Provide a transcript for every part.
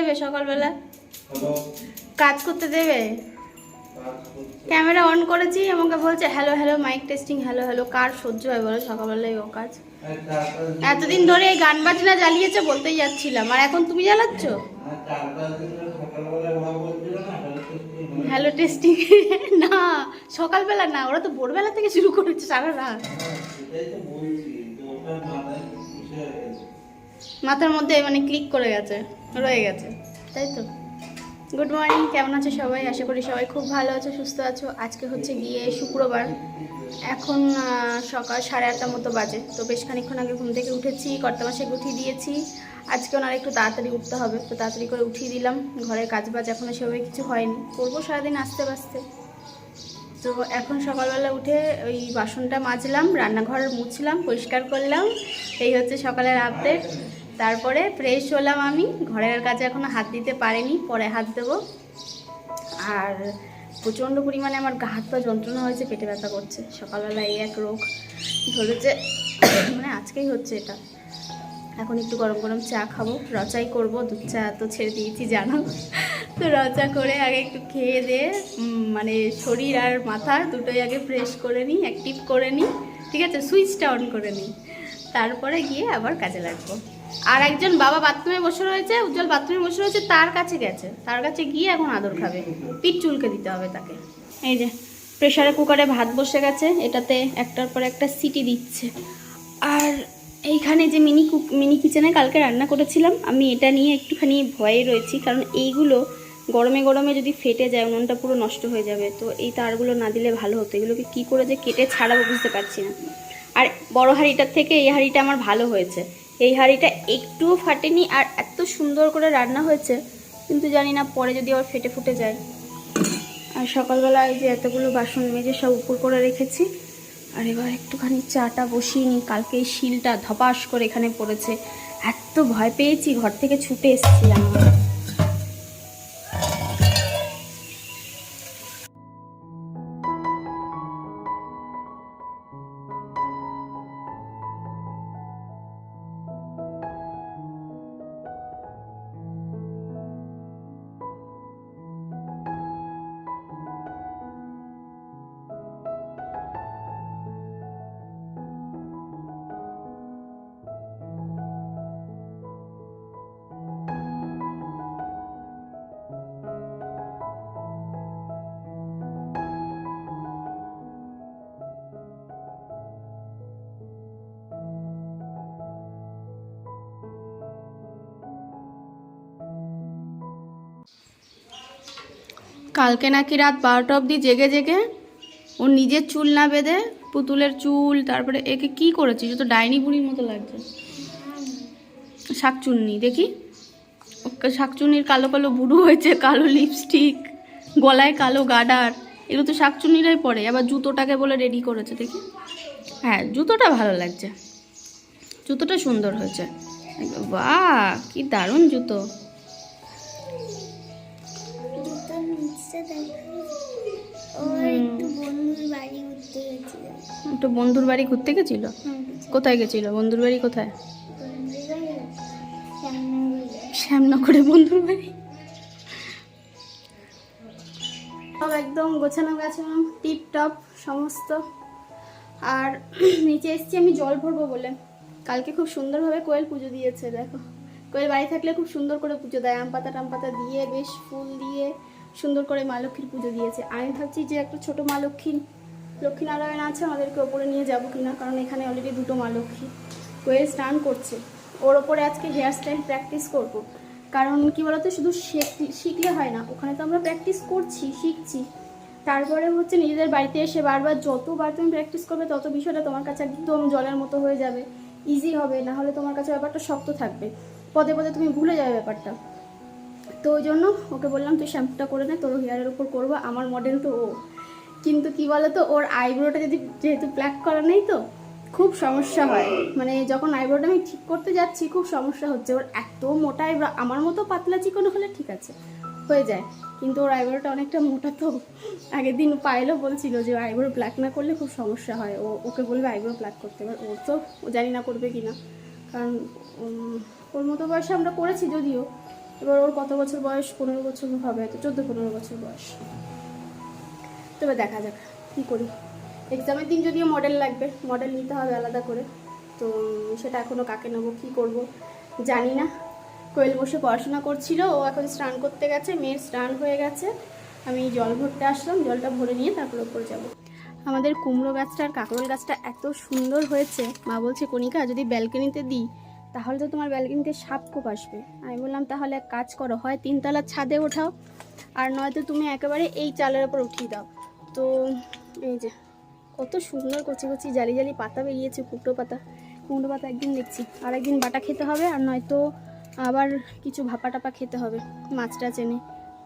দেবে সকালবেলা? কাজ করতে দেবে? ক্যামেরা অন করেছি আমাকে বলছে hello hello mic testing hello hello কার সহ্য হয় বলো সকালবেলায় ও কাজ? এতদিন ধরে এই গান বাজনা জ্বালিয়েছে বলতেই যাচ্ছিলাম আর এখন তুমি জ্বালাচ্ছ? হ্যালো টেস্টিং না সকালবেলা না ওরা তো ভোরবেলা থেকে শুরু করেছে সারা রাত। মাথার মধ্যে মানে ক্লিক করে গেছে, রয়ে গেছে। তাই তো? গুড মর্নিং কেমন আছো সবাই? আশা করি সবাই খুব ভালো আছো, সুস্থ আছো। আজকে হচ্ছে গিয়ে শুক্রবার। এখন সকাল সাড়ে আটটার মতো বাজে। তো বেশ খানিক্ষণ আগে ঘুম থেকে উঠেছি কর্তা মাসে উঠিয়ে দিয়েছি। আজকে ওনার একটু তাড়াতাড়ি উঠতে হবে, তো তাড়াতাড়ি করে উঠিয়ে দিলাম। ঘরের কাজ বাজ এখনও সেভাবে কিছু হয়নি। করব সারাদিন আস্তে আস্তে তো এখন সকালবেলা উঠে ওই বাসনটা মাজলাম, রান্নাঘর মুছলাম, পরিষ্কার করলাম। এই হচ্ছে সকালের আপডেট তারপরে ফ্রেশ হলাম আমি। ঘরের কাজে এখনও হাত দিতে পারিনি, পরে হাত দেবো। আর প্রচণ্ড পরিমাণে আমার গা হাত পা যন্ত্রণা হয়েছে, পেটে ব্যথা করছে। সকালবেলা এই এক রোগ ধরেছে মানে আজকেই হচ্ছে এটা। এখন একটু গরম গরম চা খাব, রচাই করব, দুধ চা তো ছেড়ে দিয়েছি, জানো। তো রচা করে আগে একটু খেয়ে দিয়ে মানে শরীর আর মাথা দুটোই আগে ফ্রেশ করে নিই অ্যাক্টিভ করে নিই। ঠিক আছে? সুইচটা অন করে নিই। তারপরে গিয়ে আবার কাজে লাগবো। আর একজন বাবা বাথরুমে বসে রয়েছে, উজ্জ্বল বাথরুমে বসে রয়েছে, তার কাছে গেছে। তার কাছে গিয়ে এখন আদর খাবে। পিঠ চুলকে দিতে হবে তাকে। এই যে প্রেশারে কুকারে ভাত বসে গেছে, এটাতে একটার পর একটা সিটি দিচ্ছে। আর এইখানে যে মিনি কুক, মিনি কিচেনে কালকে রান্না করেছিলাম, আমি এটা নিয়ে একটুখানি ভয়ে রয়েছি, কারণ এইগুলো গরমে গরমে যদি ফেটে যায়, উনুনটা পুরো নষ্ট হয়ে যাবে। তো এই তারগুলো না দিলে ভালো হতো। এগুলোকে কী করে যে কেটে ছাড়াবো বুঝতে পারছি না। আর বড় হাঁড়িটার থেকে এই হাঁড়িটা আমার ভালো হয়েছে। এই হাঁড়িটা একটুও ফাটেনি আর এত সুন্দর করে রান্না হয়েছে, কিন্তু জানি না পরে যদি আবার ফেটে ফুটে যায়। আর সকালবেলা এই যে এতগুলো বাসন মেজে সব উপর করে রেখেছি, আর এবার একটুখানি চাটা বসিয়ে নিই। কালকে এই শিলটা ধপাস করে এখানে পড়েছে। এত ভয় পেয়েছি, ঘর থেকে ছুটে এসেছিলাম। কালকে নাকি রাত বারোটা অবধি জেগে জেগে ও নিজের চুল না বেঁধে পুতুলের চুল, তারপরে একে কি করেছিস তো ডাইনি বুড়ির মতো লাগছে। শাকচুন্নি, দেখি। শাকচুন্নির কালো কালো বুড়ো হয়েছে, কালো লিপস্টিক গলায় কালো গাডার। এগুলো তো শাকচুন্নিরাই পরে, আবার জুতোটাকে বলে রেডি করেছে, দেখি। হ্যাঁ জুতোটা ভালো লাগছে। জুতোটা সুন্দর হয়েছে। বাহ, কি দারুণ জুতো। একটু বন্ধুর বাড়ি ঘুরতে গেছিল? কোথায় গেছিল? বন্ধুর বাড়ি কোথায়? শ্যামনগরে। বন্ধুর বাড়ি? সব একদম গোছানো গাছানো টিপ টপ সমস্ত। আর নিচে এসেছি আমি জল ভরবো বলে। কালকে খুব সুন্দরভাবে কোয়েল পুজো দিয়েছে দেখো। কোয়েল বাড়ি থাকলে খুব সুন্দর করে পুজো দেয়। আম পাতা টাম পাতা দিয়ে বেশ ফুল দিয়ে সুন্দর করে মা লক্ষ্মীর পুজো দিয়েছে। আমি ভাবছি যে একটা ছোটো মা লক্ষ্মী, লক্ষ্মীনারায়ণ আছে, আমাদেরকে ওপরে নিয়ে যাব কিনা, কারণ এখানে অলরেডি দুটো মা লক্ষ্মী কোয়েল স্নান করছে। ওর ওপরে আজকে হেয়ার স্টাইল প্র্যাকটিস করব। কারণ কি বলতো, শুধু শেখ- শিখলে হয় না, ওখানে তো আমরা প্র্যাকটিস করছি, শিখছি। তারপরে হচ্ছে নিজেদের বাড়িতে এসে বারবার যতবার তুমি প্র্যাকটিস করবে, তত বিষয়টা তোমার কাছে একদম জলের মতো হয়ে যাবে। ইজি হবে না হলে তোমার কাছে ব্যাপারটা শক্ত থাকবে। পদে পদে তুমি ভুলে যাবে ব্যাপারটা। তো ওই জন্য ওকে বললাম, তুই শ্যাম্পুটা করে নে, তোর হেয়ারের উপর করব, আমার মডেল তো ও। কিন্তু কি বলতো, ওর আইব্রোটা যদি যেহেতু ব্ল্যাক করা নেই তো, খুব সমস্যা হয়। মানে যখন আইব্রোটা আমি ঠিক করতে যাচ্ছি, খুব সমস্যা হচ্ছে। ওর এত মোটা আইব্রো আমার মতো পাতলা চিকন হলে ঠিক আছে, হয়ে যায়। কিন্তু ওর আইব্রোটা অনেকটা মোটা তো, আগের দিন পাইলও বলছিল যে আইব্রো ব্ল্যাক না করলে খুব সমস্যা হয়। ও, ওকে বলবে আইব্রো ব্ল্যাক করতে। এবার ওর তো ও জানি না করবে কি না কারণ ওর মতো বয়সে আমরা করেছি যদিও। এবার ওর কত বছর বয়স? পনেরো বছর হবে হয়তো চোদ্দ, পনেরো বছর বয়স। তবে দেখা যাক কী করি। এক্সামের দিন যদিও মডেল লাগবে মডেল নিতে হবে আলাদা করে। তো সেটা এখনও কাকে নেব, কী করব, জানি না। কোয়েল বসে পড়াশোনা করছিল, ও এখন স্নান করতে গেছে, মেয়ের স্নান হয়ে গেছে। আমি জল ভরতে আসলাম, জলটা ভরে নিয়ে তারপর ওপর যাব। আমাদের কুমড়ো গাছটা আর কাকরোল গাছটা এত সুন্দর হয়েছে, মা বলছে, কণিকা, যদি ব্যালকনিতে দিই তাহলে তো তোমার ব্যালকনিতে সাপ খুব আসবে। আমি বললাম, তাহলে এক কাজ করো, হয় তিনতলার ছাদে ওঠাও, আর নয়তো তুমি একেবারে এই চালের ওপর উঠিয়ে দাও। তো এই যে, কত সুন্দর কচি কচি জালি জালি পাতা বেরিয়েছে, কুমড়ো পাতা। কুমড়ো পাতা একদিন দেখছি আর একদিন বাটা খেতে হবে, আর নয়তো আবার কিছু ভাপা টাপা খেতে হবে মাছটা চেনে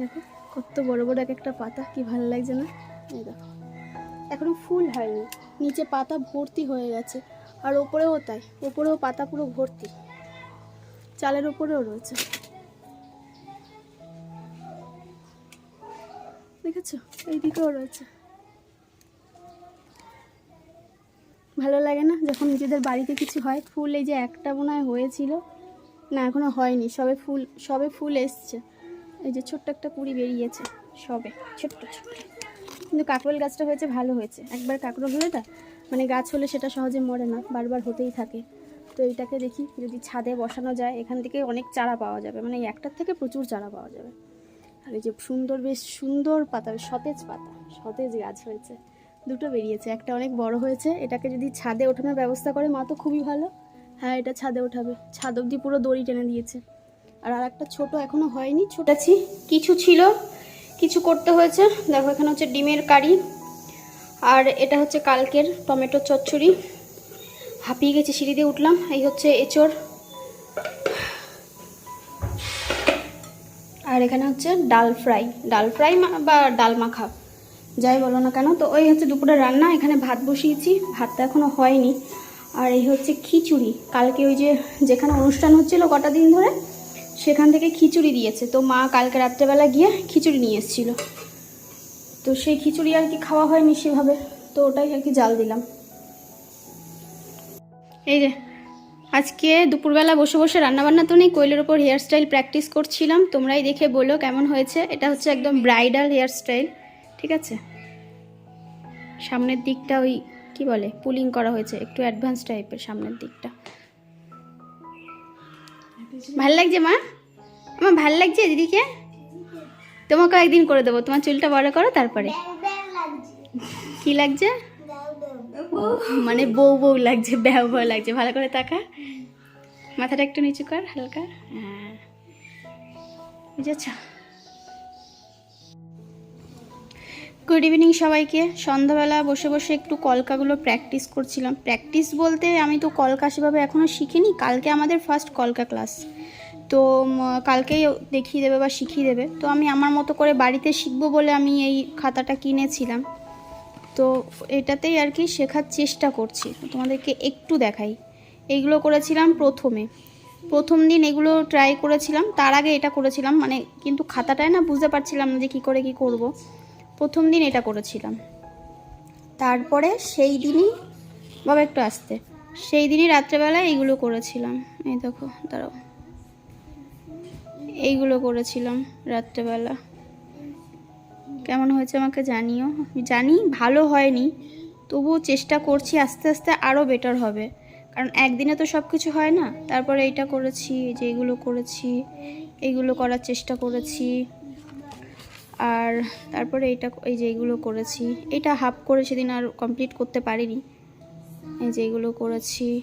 দেখো, কত বড় বড় এক একটা পাতা, কি ভালো লাগছে না? এই দেখো, এখনও ফুল হয়নি, নিচে পাতা ভর্তি হয়ে গেছে। আর ওপরেও তাই, ওপরেও পাতা পুরো ভর্তি। চালের ওপরেও রয়েছে। দেখেছ? এইদিকেও রয়েছে। ভালো লাগে না যখন নিজেদের বাড়িতে কিছু হয়? ফুল এই যে একটা মনে হয় হয়েছিল। না, এখনও হয়নি। সবে ফুল সবে ফুল এসছে। এই যে ছোট্ট একটা কুড়ি বেরিয়েছে সবে। ছোট্ট ছোট্ট। কিন্তু কাকরোল গাছটা হয়েছে, ভালো হয়েছে। একবার কাকরোল না? মানে গাছ হলে সেটা সহজে মরে না, বারবার হতেই থাকে। তো এইটাকে দেখি, যদি ছাদে বসানো যায়, এখান থেকে অনেক চারা পাওয়া যাবে। মানে একটার থেকে প্রচুর চারা পাওয়া যাবে। আর এই যে সুন্দর, বেশ সুন্দর পাতা সতেজ পাতা, সতেজ গাছ হয়েছে। দুটো বেরিয়েছে, একটা অনেক বড় হয়েছে। এটাকে যদি ছাদে ওঠানোর ব্যবস্থা করে, মা তো খুবই ভালো। হ্যাঁ এটা ছাদে ওঠাবে। ছাদ অবধি পুরো দড়ি টেনে দিয়েছে। আর আর একটা ছোটো এখনও হয়নি ছোট আছি কিছু ছিল, কিছু করতে হয়েছে। দেখো, এখানে হচ্ছে ডিমের কারি। আর এটা হচ্ছে কালকের টমেটো চচ্চড়ি। হাঁপিয়ে গেছে, সিঁড়ি দিয়ে উঠলাম। এই হচ্ছে এঁচড়। আর এখানে হচ্ছে ডাল ফ্রাই। ডাল ফ্রাই বা ডাল মাখা। যাই বলো না কেন, তো ওই হচ্ছে দুপুরে রান্না। এখানে ভাত বসিয়েছি, ভাতটা এখনও হয়নি। আর এই হচ্ছে খিচুড়ি। কালকে ওই যে যেখানে অনুষ্ঠান হচ্ছিল কটা দিন ধরে, সেখান থেকে খিচুড়ি দিয়েছে। তো মা কালকে রাত্রেবেলা গিয়ে খিচুড়ি নিয়ে এসেছিল। তো সেই খিচুড়ি আর কি খাওয়া হয়নি সেভাবে, তো ওটাই আর কি জাল দিলাম। এই যে, আজকে দুপুরবেলা বসে বসে রান্নাবান্না তো নেই, কোয়েলের ওপর হেয়ার স্টাইল প্র্যাকটিস করছিলাম, তোমরাই দেখে বলো কেমন হয়েছে। এটা হচ্ছে একদম ব্রাইডাল হেয়ার স্টাইল ঠিক আছে? সামনের দিকটা ওই, কি বলে পুলিং করা হয়েছে, একটু অ্যাডভান্স টাইপের সামনের দিকটা। ভালো লাগছে মা? আমার ভালো লাগছে দিদিকে তোমাকে একদিন করে দেবো। তোমার চুলটা বড় করো তারপরে। ব্যাং ব্যাং কি লাগছে? ব্যাং ব্যাং মানে বউ বউ লাগছে ব্যাও ব্যাও লাগছে। ভালো করে তাকা। মাথাটা একটু নিচু কর হালকা। হ্যাঁ। বুঝেছ? গুড ইভিনিং সবাইকে। সন্ধ্যাবেলা বসে বসে একটু কলকাগুলো প্র্যাকটিস করছিলাম। প্র্যাকটিস বলতে আমি তো কলকা সেভাবে এখনও শিখিনি। কালকে আমাদের ফার্স্ট কলকা ক্লাস তো কালকেই দেখিয়ে দেবে বা শিখিয়ে দেবে। তো আমি আমার মতো করে বাড়িতে শিখব বলে আমি এই খাতাটা কিনেছিলাম। তো এটাতেই আর কি শেখার চেষ্টা করছি। তোমাদেরকে একটু দেখাই। এইগুলো করেছিলাম প্রথমে। প্রথম দিন এগুলো ট্রাই করেছিলাম। তার আগে এটা করেছিলাম। মানে কিন্তু খাতাটায় না বুঝতে পারছিলাম না যে কী করে কি করব। প্রথম দিন এটা করেছিলাম। তারপরে সেই দিনই, বাবা একটু আসতে। সেই দিনই রাত্রেবেলায় এইগুলো করেছিলাম। এই দেখো, দাঁড়াও। এইগুলো করেছিলাম রাত্রেবেলা। কেমন হয়েছে আমাকে জানিও? জানি ভালো হয়নি, তবুও চেষ্টা করছি আস্তে আস্তে আরও বেটার হবে। কারণ একদিনে তো সব কিছু হয় না, তারপরে এইটা করেছি যে এইগুলো করেছি এইগুলো করার চেষ্টা করেছি। আর তারপরে এইটা, এই যে এইগুলো করেছি। এটা হাফ করে সেদিন আর কমপ্লিট করতে পারিনি। এই যে এইগুলো করেছি।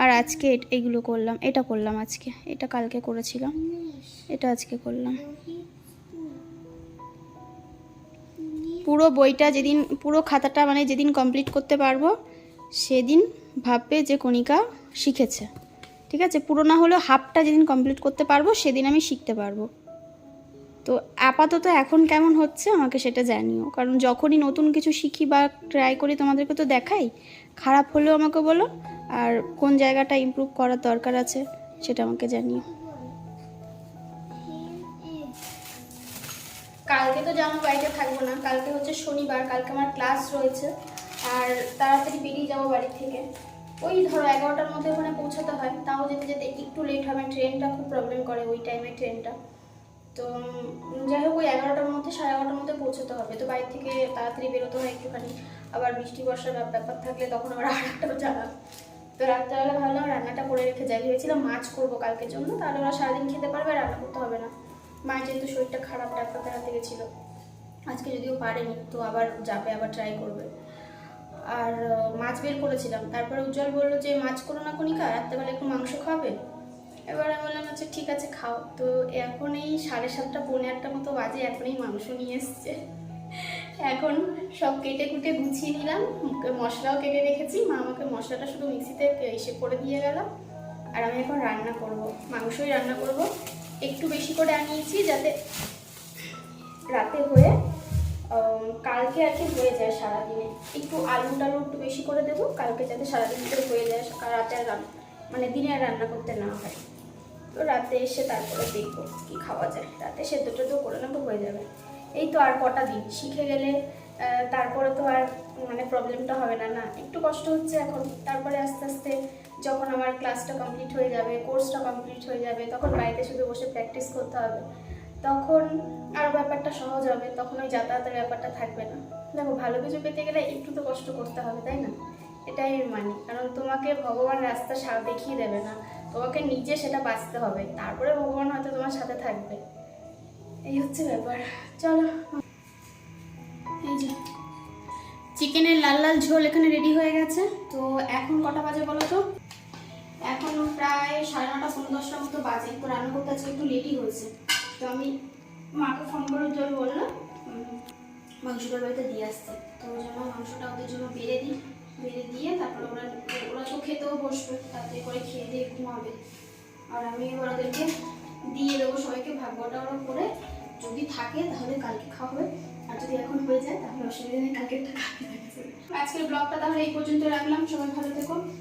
আর আজকে এইগুলো করলাম, এটা করলাম আজকে, এটা কালকে করেছিলাম, এটা আজকে করলাম। পুরো বইটা যেদিন, পুরো খাতাটা মানে যেদিন কমপ্লিট করতে পারব, সেদিন ভাববে যে কণিকা শিখেছে, ঠিক আছে? পুরো না হলেও হাফটা যেদিন কমপ্লিট করতে পারব, সেদিন আমি শিখতে পারব। তো আপাতত এখন কেমন হচ্ছে আমাকে সেটা জানিও, কারণ যখনই নতুন কিছু শিখি বা ট্রাই করি তোমাদেরকে তো দেখাই, খারাপ হলেও আমাকে বলো আর কোন জায়গাটা ইমপ্রুভ করার দরকার আছে সেটা আমাকে জানিও। কালকে তো জানো বাড়িতে থাকব না, কালকে হচ্ছে শনিবার, কালকে আমার ক্লাস রয়েছে, আর তাড়াতাড়ি বেরিয়ে যাব বাড়ি থেকে। ওই ধরো এগারোটার মধ্যে ওখানে পৌঁছাতে হয়, তাও যেতে যেতে একটু লেট হবে ট্রেনটা খুব প্রবলেম করে ওই টাইমে ট্রেনটা তো যাই হোক, ওই এগারোটার মধ্যে, সাড়ে এগারোটার মধ্যে পৌঁছতে হবে। তো বাড়ি থেকে তাড়াতাড়ি বেরোতে হয় একটুখানি, আবার বৃষ্টি, বর্ষার ব্যাপার থাকলে তখন আবার আর জ্বালা তো রাত্রেবেলা ভাবলাম রান্নাটা করে রেখে যাই। ভেবেছিলাম মাছ করব কালকের জন্য, তাহলে ওরা সারাদিন খেতে পারবে, রান্না করতে হবে না। মায়ের যেহেতু শরীরটা খারাপ ডাক্তার দেখাতে গেছিল আজকে যদিও পারেনি, তো আবার যাবে, আবার ট্রাই করবে। আর মাছ বের করেছিলাম। তারপরে উজ্জ্বল বলল যে, মাছ করো না কণিকা, রাত্রেবেলা একটু মাংস খাবে এবার আমি বললাম আচ্ছা ঠিক আছে, খাও। তো এখন এই সাড়ে সাতটা, পৌনে আটটা মতো বাজে এখন এই মাংস নিয়ে এসছে। এখন সব কেটে কুটে গুছিয়ে নিলাম। মশলাও কেটে রেখেছি। মা আমাকে মশলাটা শুধু মিক্সিতে এসে করে দিয়ে গেল। আর আমি এখন রান্না করব। মাংসই রান্না করব। একটু বেশি করে আনিয়েছি যাতে রাতে হয়ে কালকে আর কি হয়ে যায় সারাদিনে। একটু আলু টালু একটু বেশি করে দেবো। কালকে যাতে সারাদিন করে হয়ে যায়। রাতে আর মানে দিনে আর রান্না করতে না হয়। তো রাতে এসে তারপরে দেখব কি খাওয়া যায়। রাতে সেদ্ধ টেদ্ধ করে নেব, হয়ে যাবে। এই তো আর কটা দিন, শিখে গেলে তারপরে তো আর মানে প্রবলেমটা হবে না না। একটু কষ্ট হচ্ছে এখন, তারপরে আস্তে আস্তে যখন আমার ক্লাসটা কমপ্লিট হয়ে যাবে কোর্সটা কমপ্লিট হয়ে যাবে, তখন বাড়িতে শুধু বসে প্র্যাকটিস করতে হবে। তখন আর ব্যাপারটা সহজ হবে, তখন ওই যাতায়াতের ব্যাপারটা থাকবে না। দেখো, ভালো কিছু পেতে গেলে একটু তো কষ্ট করতে হবে, তাই না? এটাই মানি। কারণ তোমাকে ভগবান রাস্তা দেখিয়ে দেবে না। তোমাকে নিজে সেটা বাঁচতে হবে। তারপরে ভগবান হয়তো তোমার সাথে থাকবে। এই হচ্ছে ব্যাপার। চলো। এই যে, চিকেনের লাল লাল ঝোল এখানে রেডি হয়ে গেছে। তো এখন কটা বাজে বলো তো? এখন প্রায় সাড়ে নটা পনেরো দশটার মতো বাজে। তো রান্না করতে আজকে একটু লেটই হয়েছে। তো আমি মাকে ফোন করে জল বললাম মাংসটা বাড়িতে দিয়ে আসতে তো জন্য মাংসটা ওদের জন্য বেড়ে দিই, বেড়ে দিয়ে তারপরে ওরা ওরা তো খেতেও বসবে তাতে করে খেয়ে দিয়ে ঘুমাবে। আর আমি ওরাদেরকে দিয়ে দেবো সবাইকে ভাগ্যটা ওরা করে। যদি থাকে, তাহলে কালকে খাওয়া হবে। আর যদি এখন হয়ে যায়, তাহলে অসুবিধা নেই, কালকে একটা খাওয়া আজকের ব্লগটা তাহলে এই পর্যন্ত রাখলাম। সবাই ভালো থেকো।